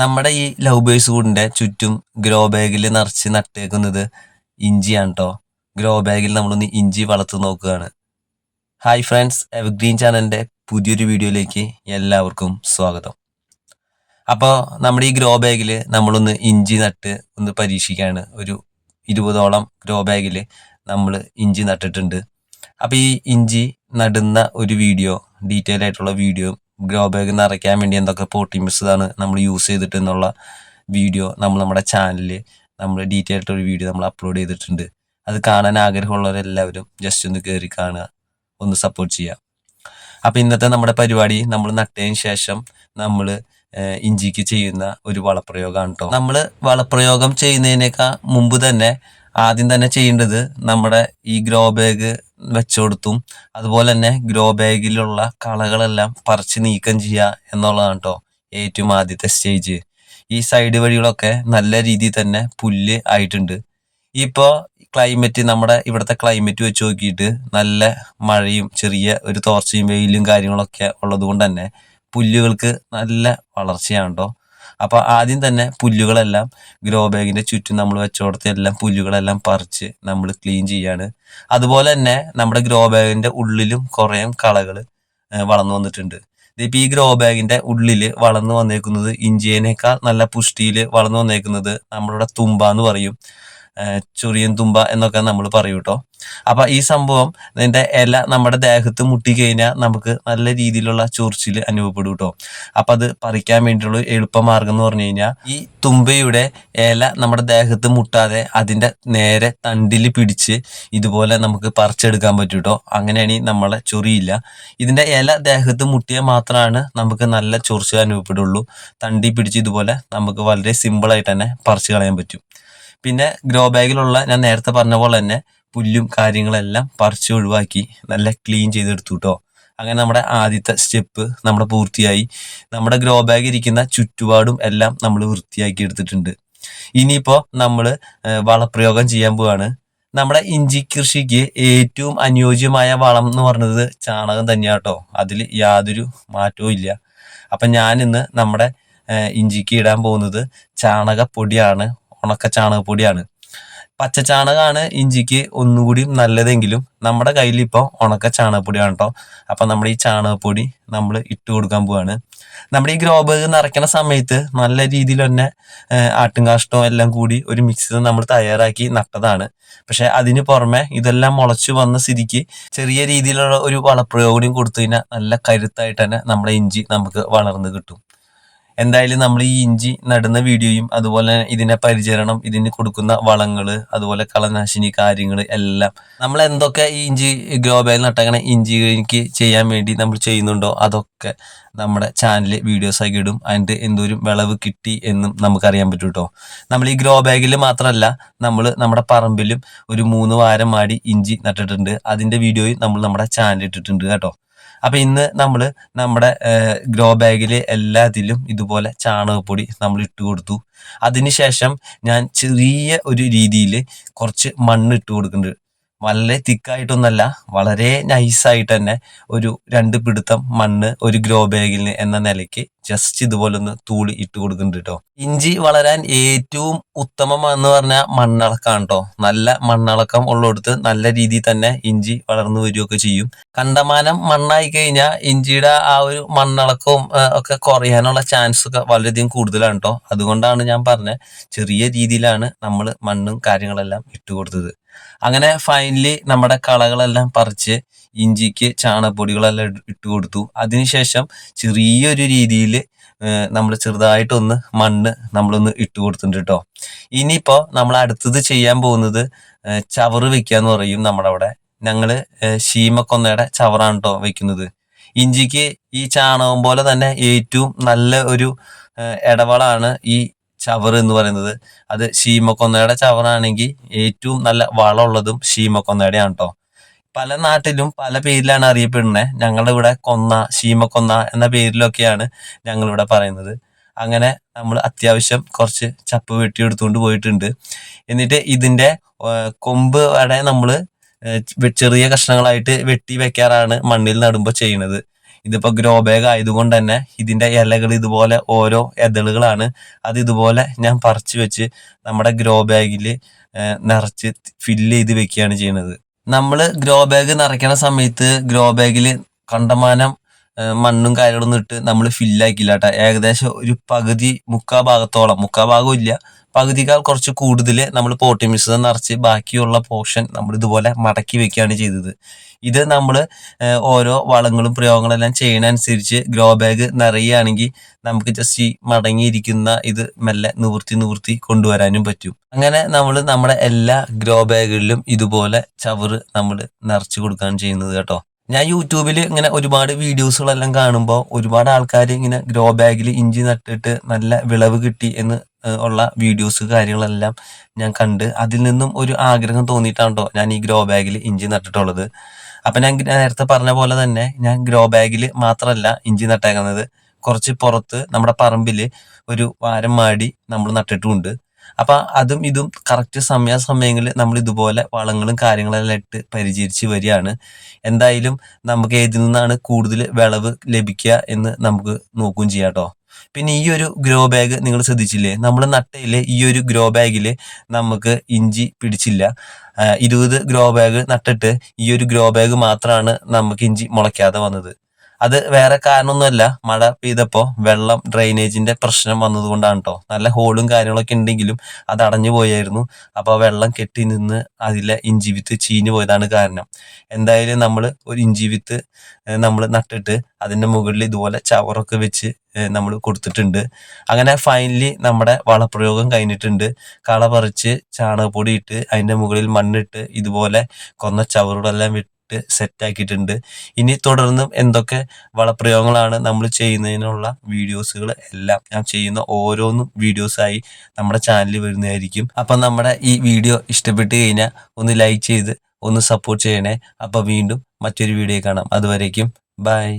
നമ്മുടെ ഈ love birds കൂടിന്റെ ചുറ്റും ഗ്രോ ബാഗിൽ നിറച്ച് നട്ടേക്കുന്നത് ഇഞ്ചിയാണ് കേട്ടോ ഗ്രോ ബാഗിൽ നമ്മളൊന്ന് ഇഞ്ചി വളർത്ത് നോക്കുകയാണ്. ഹായ് ഫ്രണ്ട്സ് എവർഗ്രീൻ ചാനലിന്റെ പുതിയൊരു വീഡിയോയിലേക്ക് എല്ലാവർക്കും സ്വാഗതം. അപ്പോൾ നമ്മുടെ ഈ ഗ്രോ ബാഗിൽ നമ്മളൊന്ന് ഇഞ്ചി നട്ട് ഒന്ന് പരീക്ഷിക്കുകയാണ് ഒരു ഇരുപതോളം ഗ്രോ ബാഗിൽ നമ്മൾ ഇഞ്ചി നട്ടിട്ടുണ്ട്. അപ്പോൾ ഈ ഇഞ്ചി നടുന്ന ഒരു വീഡിയോ ഡീറ്റെയിൽ ആയിട്ടുള്ള വീഡിയോ ഗ്രോ ബാഗ് നിറയ്ക്കാൻ വേണ്ടി എന്തൊക്കെ പോട്ടിംഗ് ആണ് നമ്മൾ യൂസ് ചെയ്തിട്ട് എന്നുള്ള വീഡിയോ നമ്മൾ നമ്മുടെ ചാനലിൽ നമ്മൾ ഡീറ്റെയിൽ ആയിട്ടൊരു വീഡിയോ നമ്മൾ അപ്ലോഡ് ചെയ്തിട്ടുണ്ട്. അത് കാണാൻ ആഗ്രഹമുള്ളവരെല്ലാവരും ജസ്റ്റ് ഒന്ന് കയറി കാണുക. ഒന്ന് സപ്പോർട്ട് ചെയ്യുക. അപ്പം ഇന്നത്തെ നമ്മുടെ പരിപാടി നമ്മൾ നട്ടതിന് ശേഷം നമ്മൾ ഇഞ്ചിക്ക് ചെയ്യുന്ന ഒരു വളപ്രയോഗമാണ് കേട്ടോ നമ്മൾ വളപ്രയോഗം ചെയ്യുന്നതിനേക്കാൾ മുമ്പ് തന്നെ ആദ്യം തന്നെ ചെയ്യേണ്ടത് നമ്മുടെ ഈ ഗ്രോ ബാഗ് വെച്ചുകൊടുത്തും അതുപോലെ തന്നെ ഗ്രോ ബാഗിലുള്ള കളകളെല്ലാം പറിച്ച് നീക്കം ചെയ്യുക എന്നുള്ളതാണ് കേട്ടോ ഏറ്റവും ആദ്യത്തെ സ്റ്റേജ് ഈ സൈഡ് വഴികളൊക്കെ നല്ല രീതിയിൽ തന്നെ പുല്ല് ആയിട്ടുണ്ട്. ഇപ്പോൾ ക്ലൈമറ്റ് നമ്മുടെ ഇവിടുത്തെ ക്ലൈമറ്റ് വെച്ച് നോക്കിയിട്ട് നല്ല മഴയും ചെറിയ ഒരു തോർച്ചയും വെയിലും കാര്യങ്ങളൊക്കെ ഉള്ളത് കൊണ്ട് തന്നെ പുല്ലുകൾക്ക് നല്ല വളർച്ചയാണ് കേട്ടോ അപ്പോൾ ആദ്യം തന്നെ പുല്ലുകളെല്ലാം ഗ്രോ ബാഗിന്റെ ചുറ്റും നമ്മൾ വെച്ചോടത്തെ എല്ലാം പുല്ലുകളെല്ലാം പറിച്ച് നമ്മൾ ക്ലീൻ ചെയ്യാണ്. അതുപോലെ തന്നെ നമ്മുടെ ഗ്രോ ബാഗിന്റെ ഉള്ളിലും കുറേ കളകൾ വളർന്നു വന്നിട്ടുണ്ട്. ഇതിപ്പോൾ ഈ ഗ്രോ ബാഗിന്റെ ഉള്ളിൽ വളർന്നു വന്നേക്കുന്നത് ഇഞ്ചിയേനേക്കാൾ നല്ല പുഷ്ടിയിൽ വളർന്നു വന്നേക്കുന്നത് നമ്മളുടെ തുമ്പ എന്ന് പറയും. ചൊറിയൻ തുമ്പ എന്നൊക്കെ നമ്മൾ പറയും കേട്ടോ അപ്പൊ ഈ സംഭവം ഇതിന്റെ ഇല നമ്മുടെ ദേഹത്ത് മുട്ടി കഴിഞ്ഞാൽ നമുക്ക് നല്ല രീതിയിലുള്ള ചൊറിച്ചിൽ അനുഭവപ്പെടും കേട്ടോ അപ്പൊ അത് പറിക്കാൻ വേണ്ടിയുള്ള എളുപ്പമാർഗം എന്ന് പറഞ്ഞു കഴിഞ്ഞാൽ ഈ തുമ്പയുടെ ഇല നമ്മുടെ ദേഹത്ത് മുട്ടാതെ അതിന്റെ നേരെ തണ്ടിൽ പിടിച്ച് ഇതുപോലെ നമുക്ക് പറിച്ചെടുക്കാൻ പറ്റും കേട്ടോ അങ്ങനെയാണെങ്കിൽ നമ്മളെ ചൊറിയില്ല. ഇതിന്റെ ഇല ദേഹത്ത് മുട്ടിയാൽ മാത്രമാണ് നമുക്ക് നല്ല ചൊറിച്ചിൽ അനുഭവപ്പെടുള്ളൂ. തണ്ടി പിടിച്ച് ഇതുപോലെ നമുക്ക് വളരെ സിമ്പിൾ ആയിട്ട് തന്നെ പറിച്ചു കളയാൻ പറ്റും. പിന്നെ ഗ്രോ ബാഗിലുള്ള ഞാൻ നേരത്തെ പറഞ്ഞ പോലെ തന്നെ പുല്ലും കാര്യങ്ങളെല്ലാം പറിച്ച് ഒഴിവാക്കി നല്ല ക്ലീൻ ചെയ്തെടുത്തു കേട്ടോ അങ്ങനെ നമ്മുടെ ആദ്യത്തെ സ്റ്റെപ്പ് നമ്മുടെ പൂർത്തിയായി. നമ്മുടെ ഗ്രോ ബാഗ് ഇരിക്കുന്ന ചുറ്റുപാടും എല്ലാം നമ്മൾ വൃത്തിയാക്കി എടുത്തിട്ടുണ്ട്. ഇനിയിപ്പോൾ നമ്മൾ വളപ്രയോഗം ചെയ്യാൻ പോവാണ്. നമ്മുടെ ഇഞ്ചി കൃഷിക്ക് ഏറ്റവും അനുയോജ്യമായ വളം എന്ന് പറഞ്ഞത് ചാണകം തന്നെയാണ് കേട്ടോ അതിൽ യാതൊരു മാറ്റവും ഇല്ല. അപ്പം ഞാനിന്ന് നമ്മുടെ ഇഞ്ചിക്ക് ഇടാൻ പോകുന്നത് ചാണകപ്പൊടിയാണ്. ഉണക്ക ചാണകപ്പൊടിയാണ് പച്ച ചാണകമാണ് ഇഞ്ചിക്ക് ഒന്നുകൂടി നല്ലതെങ്കിലും നമ്മുടെ കയ്യിൽ ഇപ്പോൾ ഉണക്ക ചാണകപ്പൊടിയാണ് കേട്ടോ അപ്പം നമ്മൾ ഈ ചാണകപ്പൊടി നമ്മൾ ഇട്ട് കൊടുക്കാൻ പോവാണ്. നമ്മുടെ ഈ ഗ്രോ ബാഗ് നിറയ്ക്കുന്ന സമയത്ത് നല്ല രീതിയിൽ തന്നെ ആട്ടുംകാഷ്ടവും എല്ലാം കൂടി ഒരു മിക്സ് നമ്മൾ തയ്യാറാക്കി നട്ടതാണ്. പക്ഷെ അതിന് പുറമെ ഇതെല്ലാം മുളച്ചു വന്ന സ്ഥിതിക്ക് ചെറിയ രീതിയിലുള്ള ഒരു വളപ്രയോഗം കൊടുത്തു കഴിഞ്ഞാൽ നല്ല കരുത്തായിട്ട് തന്നെ നമ്മുടെ ഇഞ്ചി നമുക്ക് വളർന്ന് കിട്ടും. എന്തായാലും നമ്മൾ ഈ ഇഞ്ചി നടുന്ന വീഡിയോയും അതുപോലെ ഇതിനെ പരിചരണം ഇതിന് കൊടുക്കുന്ന വളങ്ങൾ അതുപോലെ കളനാശിനി കാര്യങ്ങൾ എല്ലാം. നമ്മൾ എന്തൊക്കെ ഈ ഇഞ്ചി ഗ്രോ ബാഗിൽ നട്ടങ്ങനെ എനിക്ക് ചെയ്യാൻ വേണ്ടി നമ്മൾ ചെയ്യുന്നുണ്ടോ അതൊക്കെ നമ്മുടെ ചാനലിൽ വീഡിയോസ് ആക്കി ഇടും. അതിന്റെ എന്തോരും വിളവ് കിട്ടി എന്നും നമുക്കറിയാൻ പറ്റും കേട്ടോ നമ്മൾ ഈ ഗ്രോ ബാഗിൽ മാത്രമല്ല നമ്മൾ നമ്മുടെ പറമ്പിലും ഒരു മൂന്ന് വാരം മാടി ഇഞ്ചി നട്ടിട്ടുണ്ട്. അതിന്റെ വീഡിയോയും നമ്മൾ നമ്മുടെ ചാനലിൽ ഇട്ടിട്ടുണ്ട് കേട്ടോ. അപ്പൊ ഇന്ന് നമ്മൾ നമ്മുടെ ഗ്രോ ബാഗിൽ എല്ലാത്തിലും ഇതുപോലെ ചാണകപ്പൊടി നമ്മൾ ഇട്ട് കൊടുത്തു. അതിനുശേഷം ഞാൻ ചെറിയ ഒരു രീതിയിൽ കുറച്ച് മണ്ണ് ഇട്ട് കൊടുക്കുന്നുണ്ട്. വളരെ തിക്കായിട്ടൊന്നല്ല വളരെ നൈസായിട്ട് തന്നെ ഒരു രണ്ട് പിടുത്തം മണ്ണ് ഒരു ഗ്രോ ബാഗിൽ എന്ന നിലയ്ക്ക് ജസ്റ്റ് ഇതുപോലെ ഒന്ന് തൂളി ഇട്ട് കൊടുക്കുന്നുണ്ട് കേട്ടോ ഇഞ്ചി വളരാൻ ഏറ്റവും ഉത്തമമെന്ന് പറഞ്ഞാൽ മണ്ണിളക്കാണ് കേട്ടോ നല്ല മണ്ണിളക്കം ഉള്ളിടത്ത് നല്ല രീതിയിൽ തന്നെ ഇഞ്ചി വളർന്നു വരികയൊക്കെ ചെയ്യും. കണ്ടമാനം മണ്ണായി കഴിഞ്ഞാൽ ഇഞ്ചിയുടെ ആ ഒരു മണ്ണിളക്കവും ഒക്കെ കുറയാനുള്ള ചാൻസ് ഒക്കെ വളരെയധികം കൂടുതലാണ് കേട്ടോ അതുകൊണ്ടാണ് ഞാൻ പറഞ്ഞത് ചെറിയ രീതിയിലാണ് നമ്മൾ മണ്ണും കാര്യങ്ങളെല്ലാം ഇട്ട് കൊടുത്തത്. അങ്ങനെ ഫൈനലി നമ്മുടെ കളകളെല്ലാം പറിച്ച് ഇഞ്ചിക്ക് ചാണകപ്പൊടികളെല്ലാം ഇട്ട് കൊടുത്തു. അതിനുശേഷം ചെറിയൊരു രീതിയിൽ നമ്മൾ ചെറുതായിട്ടൊന്ന് മണ്ണ് നമ്മളൊന്ന് ഇട്ട് കൊടുത്തിട്ടുണ്ട് കേട്ടോ ഇനിയിപ്പോൾ നമ്മൾ അടുത്തത് ചെയ്യാൻ പോകുന്നത് ചവറ് വെക്കുക എന്ന് പറയും നമ്മുടെ അവിടെ ഞങ്ങൾ ശീമക്കൊന്നയുടെ ചവറാണ് കേട്ടോ വെക്കുന്നത്. ഇഞ്ചിക്ക് ഈ ചാണകം പോലെ തന്നെ ഏറ്റവും നല്ല ഒരു ഇടവളാണ് ഈ ചവർ എന്ന് പറയുന്നത്. അത് ശീമക്കൊന്നയുടെ ചവറാണെങ്കിൽ ഏറ്റവും നല്ല വളമുള്ളതും ശീമക്കൊന്നയുടെയാണ് കേട്ടോ പല നാട്ടിലും പല പേരിലാണ് അറിയപ്പെടുന്നത് ഞങ്ങളുടെ ഇവിടെ കൊന്ന ശീമക്കൊന്ന എന്ന പേരിലൊക്കെയാണ് ഞങ്ങളിവിടെ പറയുന്നത്. അങ്ങനെ നമ്മൾ അത്യാവശ്യം കുറച്ച് ചപ്പ് വെട്ടി എടുത്തുകൊണ്ട് പോയിട്ടുണ്ട്. എന്നിട്ട് ഇതിന്റെ കൊമ്പ് വരെ നമ്മൾ ചെറിയ കഷ്ണങ്ങളായിട്ട് വെട്ടി വെക്കാറാണ് മണ്ണിൽ നടുമ്പോൾ ചെയ്യുന്നത്. ഇതിപ്പോൾ ഗ്രോ ബാഗ് ആയതുകൊണ്ട് തന്നെ ഇതിന്റെ ഇലകൾ ഇതുപോലെ ഓരോ എതളുകളാണ്. അത് ഇതുപോലെ ഞാൻ പറിച്ചു വെച്ച് നമ്മുടെ ഗ്രോ ബാഗിൽ നിറച്ച് ഫില്ല് ചെയ്ത് വെക്കുകയാണ് ചെയ്യുന്നത്. നമ്മൾ ഗ്രോ ബാഗ് നിറയ്ക്കണ സമയത്ത് ഗ്രോ ബാഗിൽ കണ്ടമാനം മണ്ണും കാര്യങ്ങളും ഇട്ട് നമ്മൾ ഫില്ലാക്കില്ല കേട്ടോ ഏകദേശം ഒരു പകുതി മുക്കാ ഭാഗത്തോളം മുക്കാ ഭാഗം ഇല്ല. പകുതിക്കാൾ കുറച്ച് കൂടുതൽ നമ്മൾ പോട്ടി മിശ്രിതം നിറച്ച് ബാക്കിയുള്ള പോർഷൻ നമ്മൾ ഇതുപോലെ മടക്കി വെക്കുകയാണ് ചെയ്തത്. ഇത് നമ്മൾ ഓരോ വളങ്ങളും പ്രയോഗങ്ങളും എല്ലാം ചെയ്യണനുസരിച്ച് ഗ്രോ ബാഗ് നിറയുകയാണെങ്കിൽ നമുക്ക് ജസ്റ്റ് ഈ മടങ്ങിയിരിക്കുന്ന ഇത് മെല്ലെ നിവൃത്തി നിവൃത്തി കൊണ്ടുവരാനും പറ്റും. അങ്ങനെ നമ്മൾ നമ്മുടെ എല്ലാ ഗ്രോ ബാഗുകളിലും ഇതുപോലെ ചവറ് നമ്മൾ നിറച്ച് കൊടുക്കുകയാണ് ചെയ്യുന്നത് കേട്ടോ. ഞാൻ യൂട്യൂബിൽ ഇങ്ങനെ ഒരുപാട് വീഡിയോസുകളെല്ലാം കാണുമ്പോൾ ഒരുപാട് ആൾക്കാർ ഇങ്ങനെ ഗ്രോ ബാഗിൽ ഇഞ്ചി നട്ടിട്ട് നല്ല വിളവ് കിട്ടി എന്ന് ഉള്ള വീഡിയോസ് കാര്യങ്ങളെല്ലാം ഞാൻ കണ്ട് അതിൽ നിന്നും ഒരു ആഗ്രഹം തോന്നിയിട്ടാണോ ഞാൻ ഈ ഗ്രോ ബാഗിൽ ഇഞ്ചി നട്ടിട്ടുള്ളത്. അപ്പം ഞാൻ നേരത്തെ പറഞ്ഞ പോലെ തന്നെ ഞാൻ ഗ്രോ ബാഗിൽ മാത്രമല്ല ഇഞ്ചി നട്ടേക്കുന്നത്. കുറച്ച് പുറത്ത് നമ്മുടെ പറമ്പിൽ ഒരു വാരം മാടി നമ്മൾ നട്ടിട്ടുമുണ്ട്. അപ്പൊ അതും ഇതും കറക്റ്റ് സമയാസമയങ്ങളിൽ നമ്മൾ ഇതുപോലെ വളങ്ങളും കാര്യങ്ങളെല്ലാം ഇട്ട് പരിചരിച്ച് വരികയാണ്. എന്തായാലും നമുക്ക് ഏതിൽ നിന്നാണ് കൂടുതൽ വിളവ് ലഭിക്കുക എന്ന് നമുക്ക് നോക്കുകയും ചെയ്യാം കേട്ടോ. പിന്നെ ഈ ഒരു ഗ്രോ ബാഗ് നിങ്ങൾ ശ്രദ്ധിച്ചില്ലേ? നമ്മൾ നട്ടയിൽ ഈ ഒരു ഗ്രോ ബാഗിൽ നമുക്ക് ഇഞ്ചി പിടിച്ചില്ല. ഇരുപത് ഗ്രോ ബാഗ് നട്ടിട്ട് ഈ ഒരു ഗ്രോ ബാഗ് മാത്രമാണ് നമുക്ക് ഇഞ്ചി മുളയ്ക്കാതെ വന്നത്. അത് വേറെ കാരണമൊന്നുമല്ല. മഴ പെയ്തപ്പോ വെള്ളം ഡ്രെയിനേജിന്റെ പ്രശ്നം വന്നതുകൊണ്ടാണ് കേട്ടോ നല്ല ഹോളും കാര്യങ്ങളൊക്കെ ഉണ്ടെങ്കിലും അത് അടഞ്ഞു പോയായിരുന്നു. അപ്പൊ വെള്ളം കെട്ടി നിന്ന് അതിലെ ഇഞ്ചി വിത്ത് ചീഞ്ഞു പോയതാണ് കാരണം. എന്തായാലും നമ്മൾ ഒരു ഇഞ്ചി വിത്ത് നമ്മൾ നട്ടിട്ട് അതിന്റെ മുകളിൽ ഇതുപോലെ ചവറൊക്കെ വെച്ച് നമ്മൾ കൊടുത്തിട്ടുണ്ട്. അങ്ങനെ ഫൈനലി നമ്മുടെ വളപ്രയോഗം കഴിഞ്ഞിട്ടുണ്ട്. കള പറിച്ച് ചാണകപ്പൊടി ഇട്ട് അതിന്റെ മുകളിൽ മണ്ണിട്ട് ഇതുപോലെ കൊന്ന ചവറുകളെല്ലാം വിട്ട് സെറ്റ് ആക്കിയിട്ടുണ്ട് ഇനി തുടർന്നും എന്തൊക്കെ വളപ്രയോഗങ്ങളാണ് നമ്മൾ ചെയ്യുന്നതിനുള്ള വീഡിയോസുകൾ എല്ലാം ഞാൻ ചെയ്യുന്ന ഓരോന്നും വീഡിയോസായി നമ്മുടെ ചാനലിൽ വരുന്നതായിരിക്കും. അപ്പം നമ്മുടെ ഈ വീഡിയോ ഇഷ്ടപ്പെട്ട് കഴിഞ്ഞാൽ ഒന്ന് ലൈക്ക് ചെയ്ത് ഒന്ന് സപ്പോർട്ട് ചെയ്യണേ. അപ്പം വീണ്ടും മറ്റൊരു വീഡിയോ കാണാം. അതുവരേക്കും ബൈ.